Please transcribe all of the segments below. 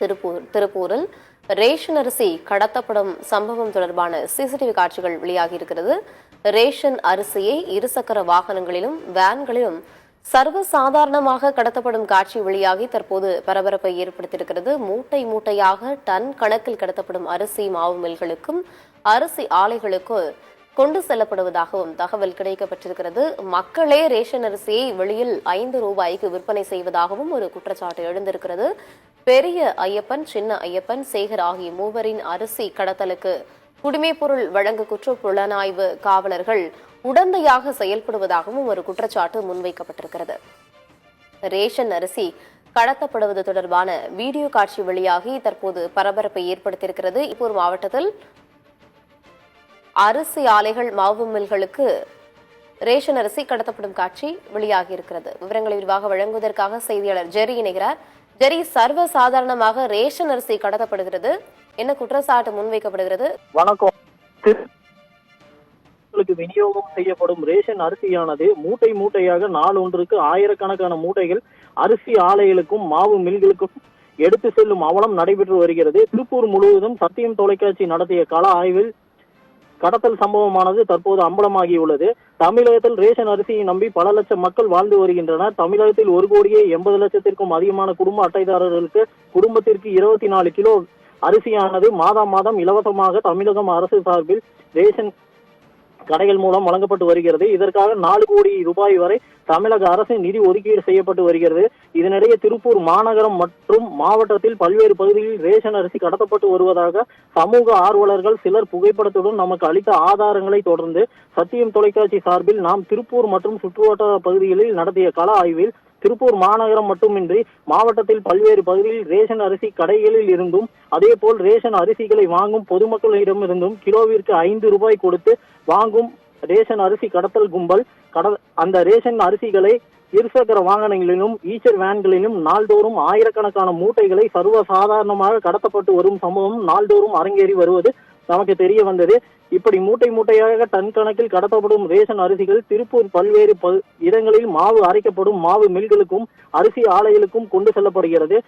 திருப்பூர் திருப்பூரில் ரேஷன் அரிசி கடத்தப்படும் சம்பவம் தொடர்பான சிசிடிவி காட்சிகள் வெளியாகி இருக்கிறது ரேஷன் அரிசியை இருசக்கர வாகனங்களிலும் வேன்களிலும் சர்வசாதாரணமாக கடத்தப்படும் காட்சி வெளியாகி தற்போது பரபரப்பை ஏற்படுத்தியிருக்கிறது. மூட்டை மூட்டையாக டன் கணக்கில் கடத்தப்படும் அரிசி மாவு மில்களுக்கும் அரிசி ஆலைகளுக்கும் கொண்டு செல்லப்படுவதாகவும் தகவல் கிடைக்கப்பட்டிருக்கிறது. மக்களே ரேஷன் அரிசியை வெளியில் ஐந்து ரூபாய்க்கு விற்பனை செய்வதாகவும் ஒரு குற்றச்சாட்டு எழுந்திருக்கிறது. பெரிய ஐயப்பன் சின்ன ஐயப்பன் சேகர் ஆகிய மூவரின் அரிசி கடத்தலுக்கு குடிமைப்பொருள் வழங்கு குற்ற புலனாய்வு காவலர்கள் உடந்தையாக செயல்படுவதாகவும் ஒரு குற்றச்சாட்டு முன்வைக்கப்பட்டிருக்கிறது. ரேஷன் அரிசி கடத்தப்படுவது தொடர்பான வீடியோ காட்சி வெளியாகி தற்போது பரபரப்பை ஏற்படுத்தியிருக்கிறது. இப்போது மாவட்டத்தில் அரிசி ஆலைகள் மாவு மில்களுக்கு ரேஷன் அரிசி கடத்தப்படும் காட்சி வெளியாகி இருக்கிறது விவரங்களை விரிவாக வழங்குவதற்காக செய்தியாளர் ஜெரி இணைகிறார். ஜெரி சர்வ சாதாரணமாக ரேஷன் அரிசி கடத்தப்படுகிறது. என்ன குற்றச்சாட்டு முன்வைக்கப்படுகிறது? வணக்கம். விநியோகம் செய்யப்படும் ரேஷன் அரிசியானது மூட்டை மூட்டையாக நாள் ஒன்றுக்கு ஆயிரக்கணக்கான மூட்டைகள் அரிசி ஆலைகளுக்கும் மாவு மில்களுக்கும் எடுத்து செல்லும் அவலம் நடைபெற்று வருகிறது. திருப்பூர் முழுவதும் சத்தியம் தொலைக்காட்சி நடத்திய கள ஆய்வில் கடத்தல் சம்பவமானது தற்போது அம்பலமாகியுள்ளது. தமிழகத்தில் ரேஷன் அரிசியை நம்பி பல லட்சம் மக்கள் வாழ்ந்து வருகின்றனர். தமிழகத்தில் ஒரு கோடியே எண்பது லட்சத்திற்கும் அதிகமான குடும்ப அட்டைதாரர்களுக்கு குடும்பத்திற்கு இருபத்தி நாலு கிலோ அரிசியானது மாதம் மாதம் இலவசமாக தமிழகம் அரசு சார்பில் ரேஷன் கடைகள் மூலம் வழங்கப்பட்டு வருகிறது. இதற்காக நாலு கோடி ரூபாய் வரை தமிழக அரசு நிதி ஒதுக்கீடு செய்யப்பட்டு வருகிறது. இதனிடையே திருப்பூர் மாநகரம் மற்றும் மாவட்டத்தில் பல்வேறு பகுதிகளில் ரேஷன் அரிசி கடத்தப்பட்டு வருவதாக சமூக ஆர்வலர்கள் சிலர் புகைப்படத்துடன் நமக்கு அளித்த ஆதாரங்களை தொடர்ந்து சத்தியம் தொலைக்காட்சி சார்பில் நாம் திருப்பூர் மற்றும் சுற்றுவட்டார பகுதிகளில் நடத்திய கள ஆய்வில் திருப்பூர் மாநகரம் மட்டுமின்றி மாவட்டத்தில் பல்வேறு பகுதிகளில் ரேஷன் அரிசி கடைகளில் இருந்தும் அதே போல் ரேஷன் அரிசிகளை வாங்கும் பொதுமக்களிடமிருந்தும் கிலோவிற்கு ஐந்து ரூபாய் கொடுத்து வாங்கும் ரேஷன் அரிசி கடத்தல் கும்பல் கட அந்த ரேஷன் அரிசிகளை இருசக்கர வாகனங்களிலும் ஈச்சர் வேன்களிலும் நாள்தோறும் ஆயிரக்கணக்கான மூட்டைகளை சர்வ சாதாரணமாக கடத்தப்பட்டு வரும் சம்பவம் நாள்தோறும் அரங்கேறி வருவது நமக்கு தெரிய வந்தது. இப்படி மூட்டை மூட்டையாக டன் கணக்கில் கடத்தப்படும் ரேஷன் அரிசிகள் திருப்பூர் பல்வேறு இடங்களில் மாவு அரைக்கப்படும் மாவு மில்களுக்கும் அரிசி ஆலைகளுக்கும் கொண்டு செல்லப்படுகிறது.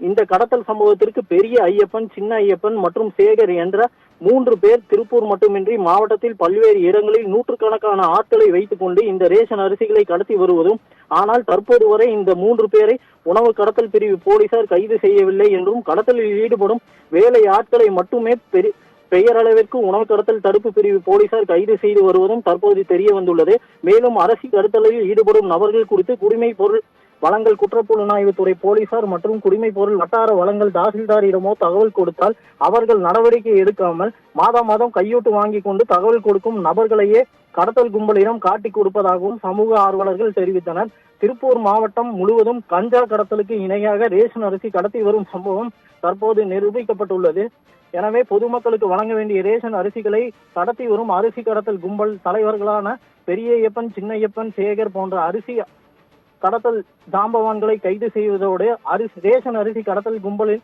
இந்த கடத்தல் சம்பவத்திற்கு பெரிய ஐயப்பன் சின்ன ஐயப்பன் மற்றும் சேகர் என்ற மூன்று பேர் திருப்பூர் மட்டுமின்றி மாவட்டத்தில் பல்வேறு இடங்களில் நூற்றுக்கணக்கான ஆட்களை வைத்துக் கொண்டு இந்த ரேஷன் அரிசிகளை கடத்தி வருவதும் ஆனால் தற்போது வரை இந்த மூன்று பேரை உணவு கடத்தல் பிரிவு போலீசார் கைது செய்யவில்லை என்றும் கடத்தலில் ஈடுபடும் வேலை ஆட்களை மட்டுமே பெரி பெயரளவிற்கு உணவு கடத்தல் தடுப்பு பிரிவு போலீசார் கைது செய்து வருவதும் தற்போது தெரிய வந்துள்ளது. மேலும் அரசு கடத்தலில் ஈடுபடும் நபர்கள் குறித்து குடிமை பொருள் வழங்கல் குற்றப்புலனாய்வுத்துறை போலீசார் மற்றும் குடிமை பொருள் வட்டார வழங்கல் தாசில்தாரிடமோ தகவல் கொடுத்தால் அவர்கள் நடவடிக்கை எடுக்காமல் மாதம் மாதம் கையூட்டு வாங்கி கொண்டு தகவல் கொடுக்கும் நபர்களையே கடத்தல் கும்பலிடம் காட்டி கொடுப்பதாகவும் சமூக ஆர்வலர்கள் தெரிவித்தனர். திருப்பூர் மாவட்டம் முழுவதும் கஞ்சா கடத்தலுக்கு இணையாக ரேஷன் அரிசி கடத்தி வரும் சம்பவம் தற்போது நிரூபிக்கப்பட்டுள்ளது. எனவே பொதுமக்களுக்கு வழங்க வேண்டிய ரேஷன் அரிசிகளை கடத்தி வரும் அரிசி கடத்தல் கும்பல் தலைவர்களான பெரியய்யப்பன் சின்னையப்பன் சேகர் போன்ற அரிசி கடத்தல் ஜாம்பவான்களை கைது செய்வதோடு அரிசி ரேஷன் அரிசி கடத்தல் கும்பலில்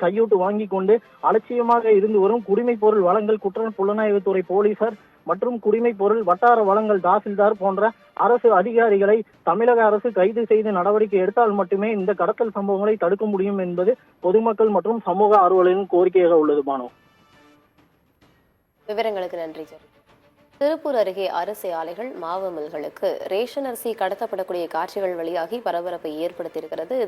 கையூட்டு வாங்கி கொண்டு அலட்சியமாக இருந்து வரும் குடிமை பொருள் வழங்கல் குற்ற புலனாய்வுத்துறை போலீசார் மற்றும் குடிமை பொருள் வட்டார வளங்கள் தாசில்தார் போன்ற அரசு அதிகாரிகளை தமிழக அரசு கைது செய்து நடவடிக்கை எடுத்தால் மட்டுமே இந்த கடத்தல் சம்பவங்களை தடுக்க முடியும் என்பது பொதுமக்கள் மற்றும் சமூக ஆர்வலரின் கோரிக்கையாக உள்ளது பானு. விவரங்களுக்கு நன்றி சார் திருப்பூர் அருகே அரிசி ஆலைகள் மாவு மில்களுக்கு ரேஷன் அரிசி கடத்தப்படக்கூடிய காட்சிகள் வெளியாகி பரபரப்பை ஏற்படுத்தியிருக்கிறது.